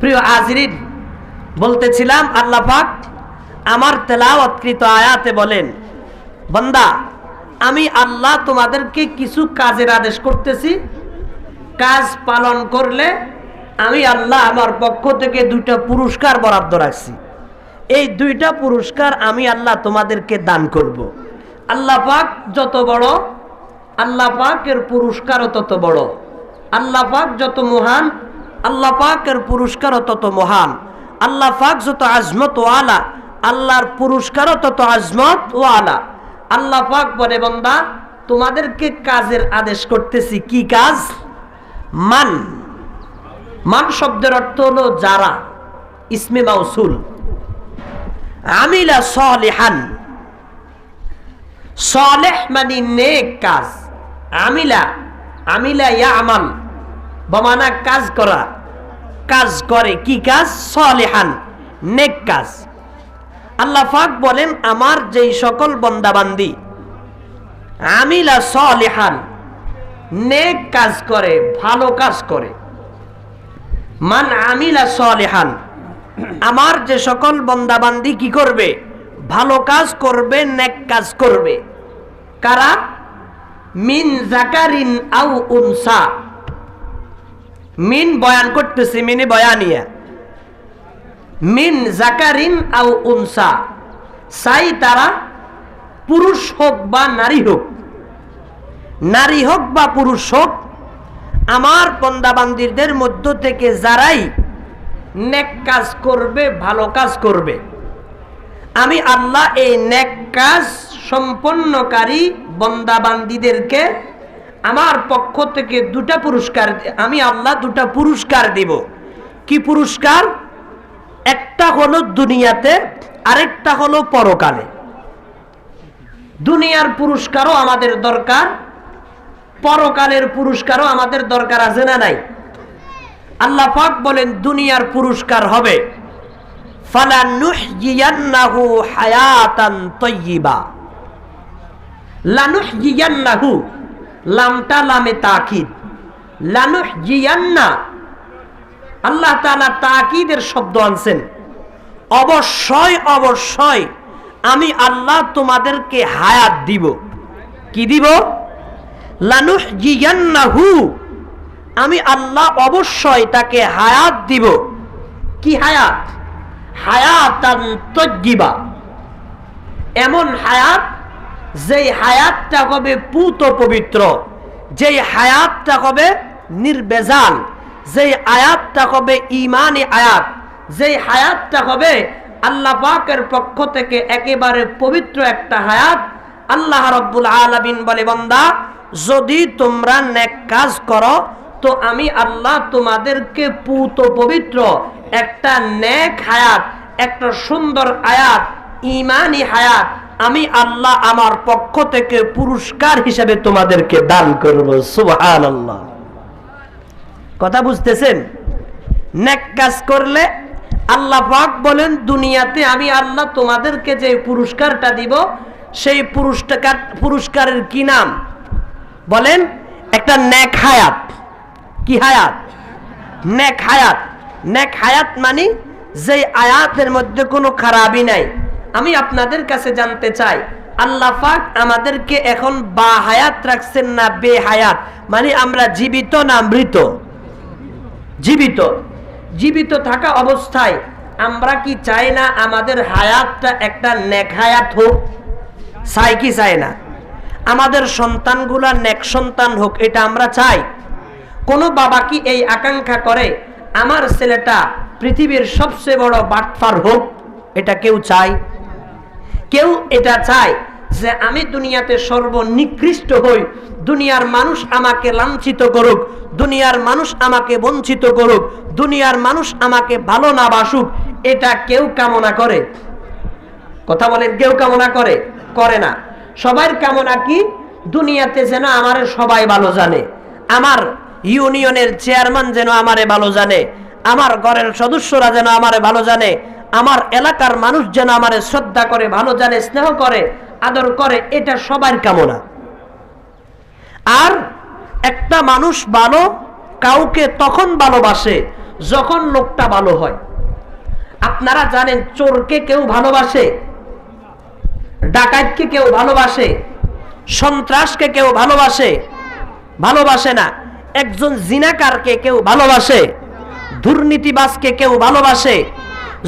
প্রিয় আজরিন বলতেছিলাম আল্লাহ পাক আমার তেলাওয়াতকৃত আয়াতে বলেন, বন্দা, আমি আল্লাহ তোমাদেরকে কিছু কাজের আদেশ করতেছি। কাজ পালন করলে আমি আল্লাহ আমার পক্ষ থেকে দুইটা পুরস্কার বরাদ্দ রাখছি। এই দুইটা পুরস্কার আমি আল্লাহ তোমাদেরকে দান করব। আল্লাহ পাক যত বড়, আল্লাহ পাকের পুরস্কারও তত বড়। আল্লাহ পাক যত মহান আল্লাহ পাকের পুরস্কারও তত মহান। আল্লাহ পাক যত আজমত ওয়ালা আল্লাহর পুরস্কারও তত আজমত ওয়ালা আল্লাহ পাক বলে, বন্দা, তোমাদেরকে কাজের আদেশ করতেছি। কি কাজ? মান। মান শব্দের অর্থ হলো যারা। ইসমে মাউসুল। আমিলা সলেহান। সলেহ মানে নেক কাজ। আমিলা। আমিলা ইয়া আমাল বমানা কাজ করা। কাজ করে কি কাজ? সলেহান, নেক কাজ। আল্লাহ পাক বলেন, আমার যেই সকল বন্দাবান্দি, আমিলা সলেহান, নেক কাজ করে, ভালো কাজ করে। মান আমিলা সলেহান, আমার যে সকল বন্দাবান্দি কি করবে? ভালো কাজ করবে, নেক কাজ করবে। কারা? মিন জাকারিন আউ উনসা মিন বয়ান করতেছি, মিনি বয়ানিয়া মিন জাকারিন আউ উনসা। সাই তারা পুরুষ হোক বা নারী হোক। নারী হোক বা পুরুষ হোক, আমার বন্দাবান্দিরদের মধ্য থেকে যারাই নেক কাজ করবে, ভালো কাজ করবে, আমি আল্লাহ এই নেক কাজ সম্পন্নকারী বন্দাবান্দিদেরকে আমার পক্ষ থেকে দুটা পুরস্কার আমি আল্লাহ দুটা পুরস্কার দিব। কি পুরস্কার? একটা হলো দুনিয়াতে, আরেকটা হলো পরকালে। দুনিয়ার পুরস্কারও আমাদের দরকার, পরকালের পুরস্কারও আমাদের দরকার, আছে না নাই? আল্লাহ পাক বলেন, দুনিয়ার পুরস্কার হবে। হায়াতান লানুহইয়ান্নাহু লামটা লামে তাকিদ। লানুহইয়ান্না আল্লাহ তাআলা তাকিদের শব্দ আনছেন। অবশ্যই অবশ্যই আমি আল্লাহ তোমাদেরকে হায়াত দিব। কি দিব? লানুহইয়ান্নাহু আমি আল্লাহ অবশ্যই তাকে হায়াত দিব। কি হায়াত? তজ্জিবা। এমন হায়াত যেই হায়াতটা হবে পুত পবিত্র, যেই হায়াতটা হবে নির্বেজাল, যেই আয়াতটা হবে ইমানি আয়াত, যেই হায়াতটা হবে আল্লাহ পাকের পক্ষ থেকে একেবারে পবিত্র একটা হায়াত, আল্লাহ রব্বুল আলামিন বলে, বন্দা, যদি তোমরা নেক কাজ করো, তো আমি আল্লাহ তোমাদেরকে পুত পবিত্র, একটা নেক হায়াত, একটা সুন্দর আয়াত, ইমানি হায়াত আমি আল্লাহ আমার পক্ষ থেকে পুরস্কার হিসেবে তোমাদেরকে দান করব সুবহান আল্লাহ কথা বুঝতেছেন? নেক কাজ করলে আল্লাহ পাক বলেন, দুনিয়াতে আমি আল্লাহ তোমাদেরকে যে পুরস্কারটা দিব, সেই পুরস্কার পুরস্কারের কি নাম? বলেন, একটা নেক হায়াত। কি হায়াত? নেক হায়াত। নেক হায়াত মানে যে আয়াতের মধ্যে কোনো খারাপই নাই। আমি আপনাদের কাছে জানতে চাই, আল্লাহ পাক আমাদেরকে এখন বা হায়াত রাখছেন না বে হায়াত মানে আমরা জীবিত না মৃত? জীবিত। জীবিত থাকা অবস্থায় আমরা কি চাই না আমাদের হায়াতটা একটা নেক হায়াত হোক? চাই কি চাই না? আমাদের সন্তানগুলা নেক সন্তান হোক, এটা আমরা চাই। কোনো বাবা কি এই আকাঙ্ক্ষা করে, আমার ছেলেটা পৃথিবীর সবচেয়ে বড় বাটফার হোক? এটা কেউ চায়? কেউ এটা চায় যে আমি দুনিয়াতে সর্বনিকৃষ্ট হই। দুনিয়ার মানুষ আমাকে লাঞ্ছিত করুক, দুনিয়ার মানুষ আমাকে বঞ্চিত করুক, দুনিয়ার মানুষ আমাকে ভালো না বাসুক, এটা কেউ কামনা করে। কথা বলেন, কেউ কামনা করে? করে না। সবার কামনা কি? দুনিয়াতে যেন আমারে সবাই ভালো জানে, আমার ইউনিয়নের চেয়ারম্যান যেন আমারে ভালো জানে, আমার ঘরের সদস্যরা যেন আমারে ভালো জানে আমার এলাকার মানুষ যেন আমারে শ্রদ্ধা করে, ভালো জানে, স্নেহ করে, আদর করে, এটা সবার কামনা। আর একটা মানুষ ভালো, কাউকে তখন ভালোবাসে যখন লোকটা ভালো হয়। আপনারা জানেন, চোরকে কেউ ভালোবাসে, ডাকাতকে কেউ ভালোবাসে, সন্ত্রাসকে কেউ ভালোবাসে ভালোবাসে না, একজন জিনাকারকে কেউ ভালোবাসে, দুর্নীতিবাজকে কেউ ভালোবাসে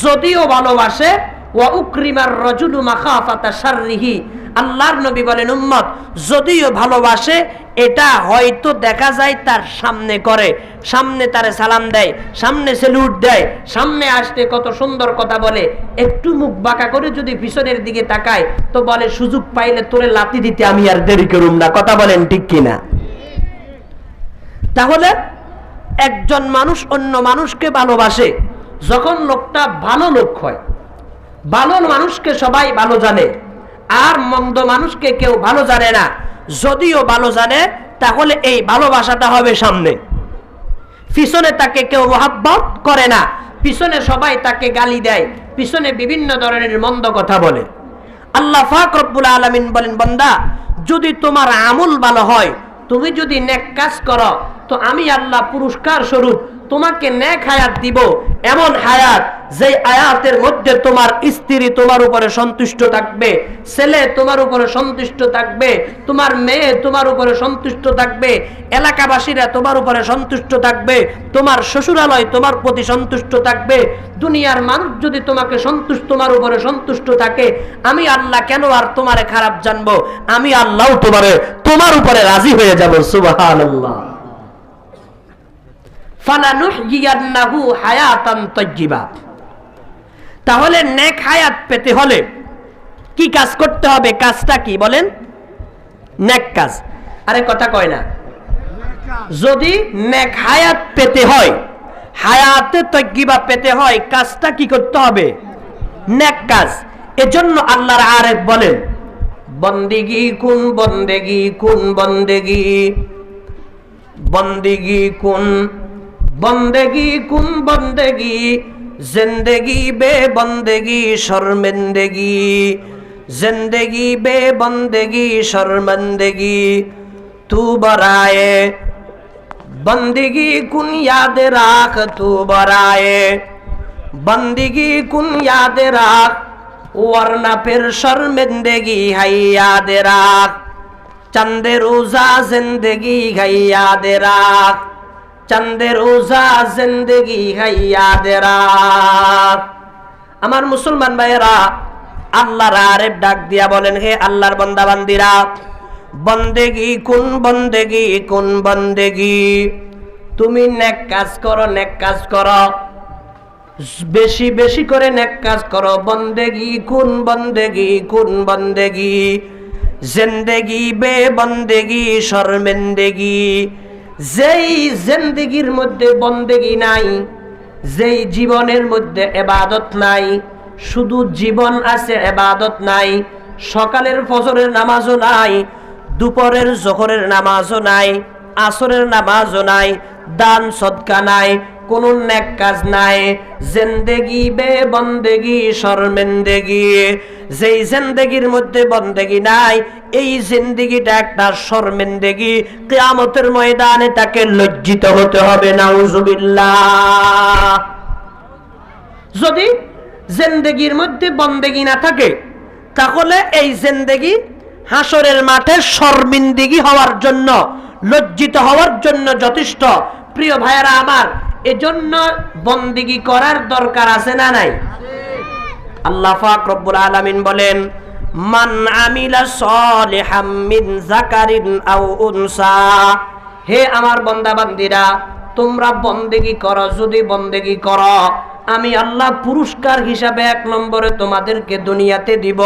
যদিও ভালোবাসে, ওয়া উকরিমার রজুলু মাখাফাতা শাররিহি। আল্লাহর নবী বলেন, উম্মত, যদিও ভালোবাসে, এটা হয়তো দেখা যায় তার সামনে করে, সামনে তারে সালাম দেয়, সামনে সেলুট দেয়, সামনে আসতে কত সুন্দর কথা বলে, একটু মুখ বাঁকা করে যদি পিছনের দিকে তাকায়, তো বলে, সুযোগ পাইলে তোরে লাতি দিতে আমি আর দেরি করুম না। কথা বলেন ঠিক কিনা? তাহলে, একজন মানুষ অন্য মানুষকে ভালোবাসে যখন লোকটা ভালো লোক হয়, ভালো মানুষকে সবাই ভালো জানে, আর মন্দ মানুষকে কেউ ভালো জানে না, যদিও ভালো জানে, তাহলে এই ভালোবাসাটা হবে সামনে। পিছনে তাকে কেউ মহাব্বত করে না, পিছনে সবাই তাকে গালি দেয়, পিছনে বিভিন্ন ধরনের মন্দ কথা বলে। আল্লাহ ফাক রব্বুল আলমিন বলেন, বন্দা, যদি তোমার আমল ভালো হয়, তুমি যদি নেক কাজ করো, তো আমি আল্লাহ পুরস্কার স্বরূপ তোমাকে নেক হায়াত দিব, এমন হায়াত যে আয়াতের মধ্যে তোমার স্ত্রী তোমার উপরে সন্তুষ্ট থাকবে, ছেলে তোমার উপরে সন্তুষ্ট থাকবে, তোমার মেয়ে তোমার উপরে সন্তুষ্ট থাকবে, এলাকাবাসীরা তোমার উপরে সন্তুষ্ট থাকবে, তোমার শ্বশুরালয় তোমার প্রতি সন্তুষ্ট থাকবে, দুনিয়ার মানুষ যদি তোমাকে সন্তুষ্ট, তোমার উপরে সন্তুষ্ট থাকে, আমি আল্লাহ কেন আর তোমারে খারাপ জানব? আমি আল্লাহ তোমারে, তোমার উপরে রাজি হয়ে যাব, সুবহানাল্লাহ। ফালানুহইয়ান্নাহু হায়াতান তাজ্জিবা। তাহলে নেক হায়াত পেতে হলে কি কাজ করতে হবে? কাজটা কি বলেন? নেক কাজ। আরে কথা কয় না। যদি নেক হায়াত পেতে হয়, হায়াতে তজ্ঞিবা পেতে হয়, কাজটা কি করতে হবে? নেক কাজ। এজন্য আল্লাহর আরেক বলেন, বন্দিগি কোন বন্দেগি কোন বন্দেগি? বন্দিগি কুন বন্দেগি, কুম বন্দেগি, জিন্দেগি বে বন্দেগি, শর্মেন্দেগি। জিন্দেগি বে বন্দেগি, শর্মেন্দেগি। তু বরায়ে বন্দিগি কুন ইয়াদ রাখ তু বরায়ে বন্দিগি কুন ইয়াদ রাখ, ওয়ারনা ফির শর্মেন্দেগি, হাই ইয়াদ রাখ। চন্দে রোজা জিন্দেগি গাইয়াদ রাখ। চান্দের ওজা জিন্দগি হাইয়া দেরা। আমার মুসলমান ভাইয়েরা, আল্লাহর আরে ডাক দিয়া বলেন, হে আল্লাহর বন্দা বান্দিরা বন্দেগি কোন বন্দেগি কোন বন্দেগি? তুমি নেক কাজ করো, নেক কাজ করো। বেশি বেশি করে নেক কাজ করো। বন্দেগি কোন বন্দেগি কোন বন্দেগি? জিন্দেগি বে বন্দেগি, শর্মেন্দেগি। যেই জিন্দেগির মধ্যে বন্দেগি নাই, যেই জীবনের মধ্যে এবাদত নাই, শুধু জীবন আছে, এবাদত নাই, সকালের ফজরের নামাজও নাই, দুপুরের জোহরের নামাজও নাই, আসরের নামাজও নাই, দান সদকা নাই, কোন নেক কাজ নাই, জিন্দেগি বে বন্দেগি, শর্মেন্দেগি। যেই জিন্দেগির মধ্যে বন্দেগি নাই, এই জিন্দেগিটা একটা শর্মেন্দেগি। কিয়ামতের ময়দানে তাকে লজ্জিত হতে হবে, নাউজুবিল্লাহ। যদি জিন্দেগির মধ্যে বন্দেগি না থাকে, তাহলে এই জিন্দেগি হাসরের মাঠে শর্মিন্দিগি হওয়ার জন্য, লজ্জিত হওয়ার জন্য যথেষ্ট। প্রিয় ভাইয়েরা আমার, এজন্য বন্দিগি করার দরকার আছে না নাই? আল্লাহ পাক রব্বুল আলামিন বলেন, মান আমিলা সালিহাম মিন যাকারিন আও উনসা হে আমার বান্দা বান্দিরা তোমরা বন্দেগি করো, যদি বন্দেগি করো, আমি আল্লাহ পুরস্কার হিসাবে এক নম্বরে তোমাদেরকে দুনিয়াতে দিব।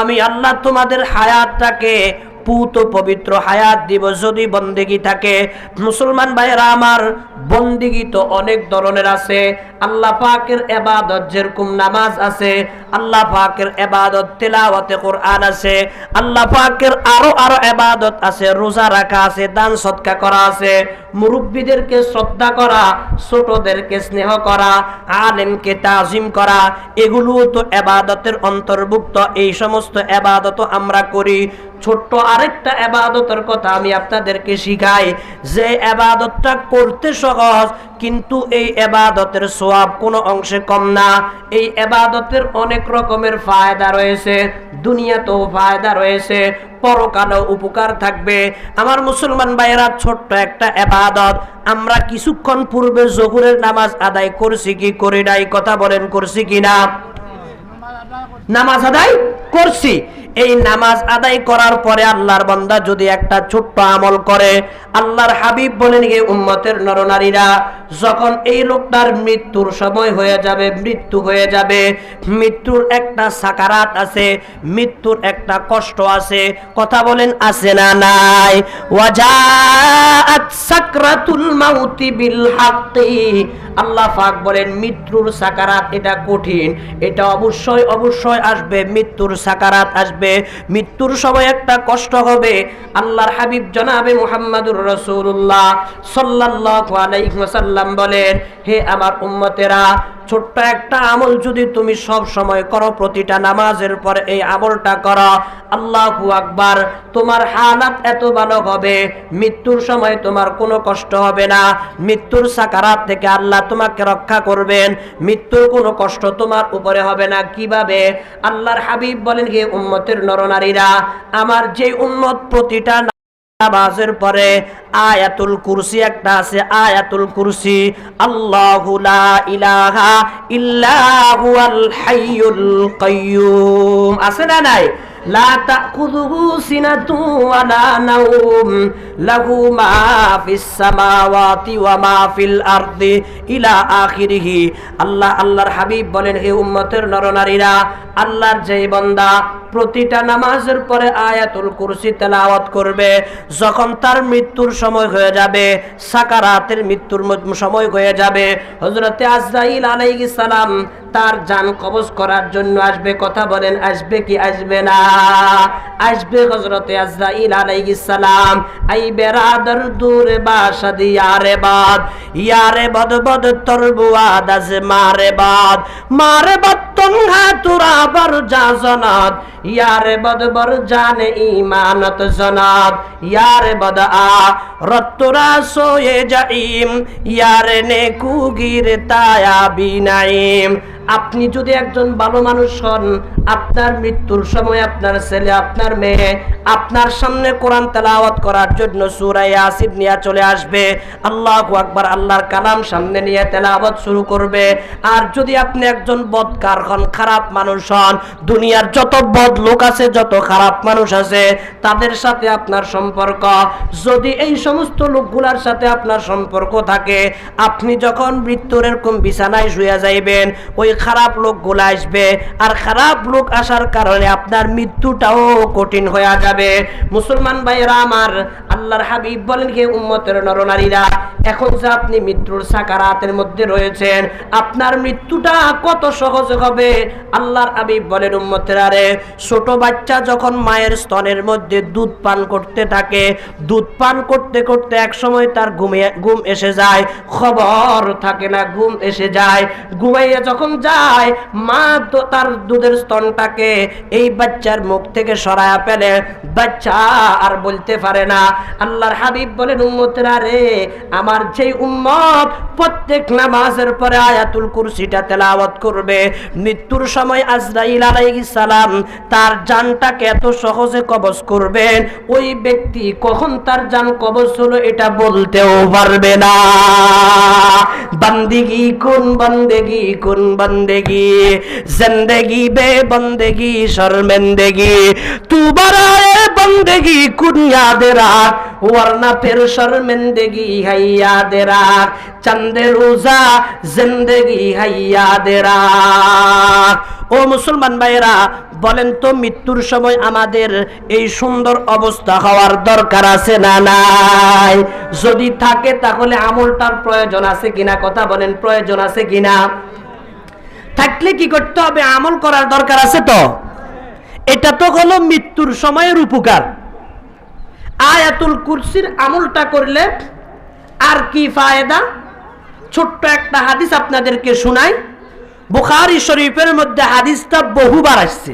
আমি আল্লাহ তোমাদের হায়াতটাকে, পুত পবিত্র হায়াত দিব, যদি বন্দেগি থাকে। মুসলমান ভাইয়েরা আমার বন্দিগি তো অনেক ধরনের আছে। আল্লাহ পাকের এবাদত যেরকম নামাজ আছে, আল্লাহ পাকের এবাদত তেলাওয়াতে কোরআন আছে, আল্লাহ পাকের আরও আরও এবাদত আছে, রোজা রাখা আছে, দান সৎকা করা আছে, মুরব্বীদেরকে শ্রদ্ধা করা, ছোটদেরকে স্নেহ করা, আলেমকে তাজিম করা এগুলোও তো এবাদতের অন্তর্ভুক্ত। এই সমস্ত এবাদত আমরা করি। ছোট্ট আরেকটা এবাদতের কথা আমি আপনাদেরকে শিখাই। যে এবাদতটা করতে সহজ কিন্তু এই এবাদতের সোয়াব কোনো অংশে কম না। এই এবাদতের অনেক রকমের ফায়দা রয়েছে, দুনিয়াতেও ফায়দা রয়েছে, পরকালেও উপকার থাকবে। আমার মুসলমান ভাইয়েরা, ছোট্ট একটা এবাদত। আমরা কিছুক্ষণ পূর্বে জহুরের নামাজ আদায় করছি কি করি নাই, কথা বলেন, করছি কি না? নামাজ আদায় করছি। এই নামাজ আদায় করার পরে আল্লাহর বান্দা যদি একটা ছোট্ট আমল করে, আল্লাহর হাবিব বলেন গিয়ে উম্মতের নরনারীরা, যখন এই লোকটার মৃত্যুর সময় হয়ে যাবে, মৃত্যু হয়ে যাবে, মৃত্যুর একটা সাকারাত আছে, মৃত্যুর একটা কষ্ট আছে, কথা বলেন, আছে না নাই? সাকরাতুল মাউতি বিল হাক্কি। আল্লাহ পাক বলেন, মৃত্যুর সাকারাত এটা কঠিন। এটা অবশ্যই অবশ্যই আসবে, মৃত্যুর সাকারাত আসবে। মৃত্যুর সময় একটা কষ্ট হবে। আল্লাহর হাবিব জনাবে মুহাম্মাদুর রসুল্লাহ সাল্লাহ আলাইহি ওয়াসাল্লাম বলেন, হে আমার উম্মতেরা ছোট্ট একটা আমল যদি তুমি সব সময় করো, প্রতিটা নামাজের পরে এই আমলটা করো। আল্লাহু আকবার, তোমার হালাত এত ভালো হবে, মৃত্যুর সময় তোমার কোনো কষ্ট হবে না। মৃত্যুর সাকারাত থেকে আল্লাহ তোমাকে রক্ষা করবেন। মৃত্যুর কোনো কষ্ট তোমার উপরে হবে না। কীভাবে? আল্লাহর হাবিব বলেন, হে উম্মতের নরনারীরা, আমার যে উম্মত প্রতিটা নামাজের পরে আয়াতুল কুরসি একটা আছে, আয়াতুল কুরসি। আল্লাহু ইলাহা আছে না নাই? ইলা আল্লাহ হাবিব বলেন প্রতিটা নামাজের পরে আয়াতুল কুরসি তেলাওয়াত করবে, যখন তার মৃত্যুর সময় হয়ে যাবে সাকারাতের মৃত্যুর সময় হয়ে যাবে। হজরতে আজরাইল আলাইহিস তার জান কবজ করার জন্য আসবে, কথা বলেন, আসবে কি আসবে না? আসবে হজরতে আজরাইল আলাইহিস সালাম। আই বেরাদর দূর ইয়ারে বাদ ইয়ারে বদ বদ তোর বুয়াদ আজ মারে বাদ। মারে বাদ বর যা জনাদ ইয়ারে বদ বর জানে ইমানত জনাদ ইয়ারে বদ আ রত্তরা সোয়ে যাইম ইয়ারে নে কুগির তায়া বিনাইম আপনি যদি একজন ভালো মানুষ হন, আপনার মৃত্যুর সময় আপনার ছেলে, আপনার মেয়ে, আপনার সামনে কোরআন তেলাওয়াত করার জন্য সুরাই আসিফ নিয়ে চলে আসবে। আল্লাহ আকবার, আল্লাহর কালাম সামনে নিয়ে তেলাওয়াত শুরু করবে। আর যদি আপনি একজন বদকার হন, খারাপ মানুষ হন, দুনিয়ার যত বদ লোক আছে, যত খারাপ মানুষ আছে, তাদের সাথে আপনার সম্পর্ক। যদি এই সমস্ত লোকগুলার সাথে আপনার সম্পর্ক থাকে, আপনি যখন মৃত্যুর এরকম বিছানায় শুয়ে যাইবেন, ওই খারাপ লোক লোকগুলো আসবে। আর খারাপ লোক আসার কারণে আপনার মৃত্যুটাও কঠিন হয়ে যাবে। মুসলমান ভাইয়েরা আমার আল্লাহর হাবিব বলেন কে উম্মতের নরনারীরা, এখন যে আপনি মৃত্যুর সাকারাতের মধ্যে রয়েছেন, আপনার মৃত্যুটা কত সহজ হবে? আল্লাহর হাবিব বলেন, উম্মতের আরে ছোট বাচ্চা যখন মায়ের স্তনের মধ্যে দুধ পান করতে থাকে, দুধ পান করতে করতে এক সময় তার ঘুমে, ঘুম এসে যায়, খবর থাকে না, ঘুম এসে যায়, ঘুমাইয়া যখন যায়, মা তো তার দুধের স্তনটাকে এই বাচ্চার মুখ থেকে সরায়া ফেলে, বাচ্চা আর বলতে পারে না আল্লাহর হাবিব বলেন, উম্মতরা রে, আমার যেই উম্মত প্রত্যেক নামাজের পরে আয়াতুল কুরসিটা তেলাওয়াত করবে। মৃত্যুর সময় আজরাইল আলাইহিস সালাম তার জানটাকে এত সহজে কবজ করবেন ওই ব্যক্তি কখন তার জান কবজ হলো এটা বলতেও পারবে না। বন্দেগি কোন বন্দেগি কোন বন্দেগি? জিন্দেগি বে বন্দেগি শর্মেন্দেগি। তু বরায়ে বন্দেগি, কুনিয়াদের আর ওয়ারনা ফের শর্মেন্দেগি হাইয়া দেরা চান্দে রোজা জিন্দেগি হাইয়া দেরা। ও মুসলমান ভাইরা বলেন তো মৃত্যুর সময় আমাদের এই সুন্দর অবস্থা হওয়ার দরকার আছে না নাই? যদি থাকে তাহলে আমলটার প্রয়োজন আছে কিনা? কথা বলেন, প্রয়োজন আছে কিনা? থাকলে কি করতে হবে? আমল করার দরকার আছে তো? এটা তো হলো মৃত্যুর সময়ের উপকার। আয়াতুল কুরসির আমলটা করলে আর কি ফায়দা? ছোট্ট একটা হাদিস আপনাদেরকে শোনাই। বুখারি শরীফের মধ্যে হাদিসটা বহুবার আসছে।